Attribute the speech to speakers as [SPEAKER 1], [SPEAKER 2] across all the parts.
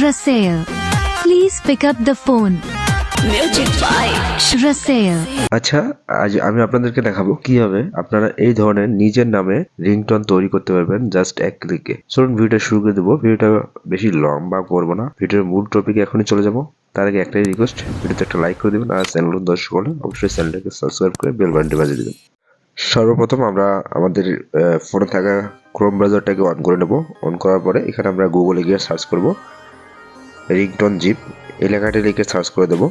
[SPEAKER 1] Rasail. Please pick up the phone.
[SPEAKER 2] Music by
[SPEAKER 1] Rasail.
[SPEAKER 3] আচ্ছা আজ আমি আপনাদেরকে দেখাবো কীভাবে আপনারা এই ধরনের নিজের নামে রিংটোন তৈরি করতে পারবেন জাস্ট এক ক্লিকে। চলুন ভিডিওটা শুরু করে দেবো। ভিডিওটা বেশি লম্বা করব না। ভিডিওর মূল টপিকে এখনই চলে যাব। তার আগে একটাই রিকোয়েস্ট ভিডিওতে একটা লাইক করে দেবেন আর চ্যানেল দর্শক হলে অবশ্যই চ্যানেলটাকে সাবস্ক্রাইব করে বেল বাটনটি বাজিয়ে দেবেন। সর্বপ্রথম আমরা আমাদের ফোনে থাকা ক্রোম ব্রাউজারটাকে অন করে নেব। অন করার পরে এখানে আমরা গুগলে গিয়ে সার্চ করব। রিংটোন জিপ, এই লেখাটি লিখে সার্চ করে দেবো।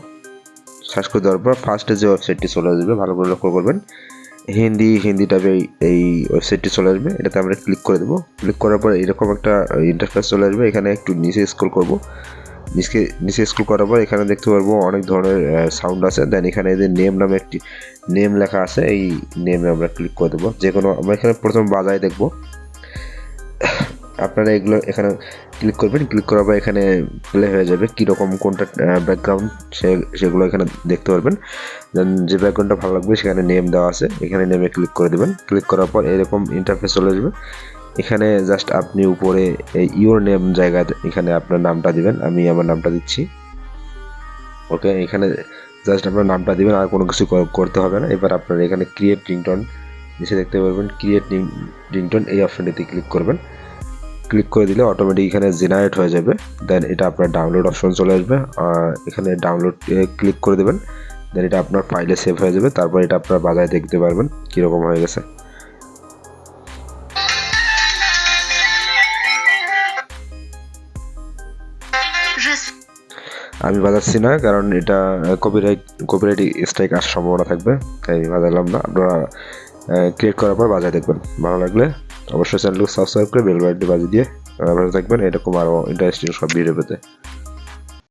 [SPEAKER 3] সার্চ করে দেওয়ার পর ফার্স্টে যে ওয়েবসাইটটি চলে আসবে, ভালো করে লক্ষ্য করবেন। হিন্দি হিন্দি টাইপে এই ওয়েবসাইটটি চলে আসবে। এটাতে আমরা ক্লিক করে দেবো। ক্লিক করার পর এরকম একটা ইন্টারফেস চলে আসবে। এখানে একটু নিচে স্ক্রল করব। নিচে নিচে স্ক্রল করার পর এখানে দেখতে পারব অনেক ধরনের সাউন্ড আছে। দেন এখানে এদের নেম নামে একটি নেম লেখা আছে। এই নেমে আমরা ক্লিক করে দেবো। যে কোনো আমরা এখানে প্রথম বাজায় দেখব। আপনারা এগুলো এখানে ক্লিক করবেন ক্লিক করার পর এখানে প্লে হয়ে যাবে কীরকম কোনটা ব্যাকগ্রাউন্ড সে, সেগুলো এখানে দেখতে পারবেন। দেন যে ব্যাকগ্রাউন্ডটা ভালো লাগবে সেখানে নেম দেওয়া আছে, এখানে নেমে ক্লিক করে দেবেন। ক্লিক করার পর এরকম ইন্টারফেস চলে আসবে। এখানে জাস্ট আপনি উপরে এই ইউর নেম জায়গায় এখানে আপনার নামটা দিবেন, আমি আমার নামটা দিচ্ছি। ওকে এখানে জাস্ট আপনার নামটা দিবেন, আর কোনো কিছু করতে হবে না। এবার আপনার এখানে ক্রিয়েট রিংটন নিচে দেখতে পারবেন ক্রিয়েট রিংটন এই অপশনটিতে ক্লিক করবেন। ক্লিক করে দিলে অটোমেটিক এখানে জেনারেট হয়ে যাবে। দেন এটা আপনার ডাউনলোড অপশন চলে আসবে। এখানে ডাউনলোড ক্লিক করে দেবেন। দেন এটা আপনার ফাইলে সেভ হয়ে যাবে। তারপর এটা আপনার বাজারে দেখতে পারবেন কীরকম হয়ে গেছে। আমি বাজাচ্ছি না, কারণ এটা কপিরাইট কপিরাইট স্ট্রাইক আসার সম্ভাবনা থাকবে। তাই বাজালাম না। আপনারা ক্রিয়েট করার পর বাজায় দেখবেন। ভালো লাগলে অবশ্যই চ্যানেলকে সাবস্ক্রাইব করে বেল বাটনটি দিয়ে ভালো থাকবেন এরকম আরও ইন্টারেস্টিং সব ভিডিও পেতে।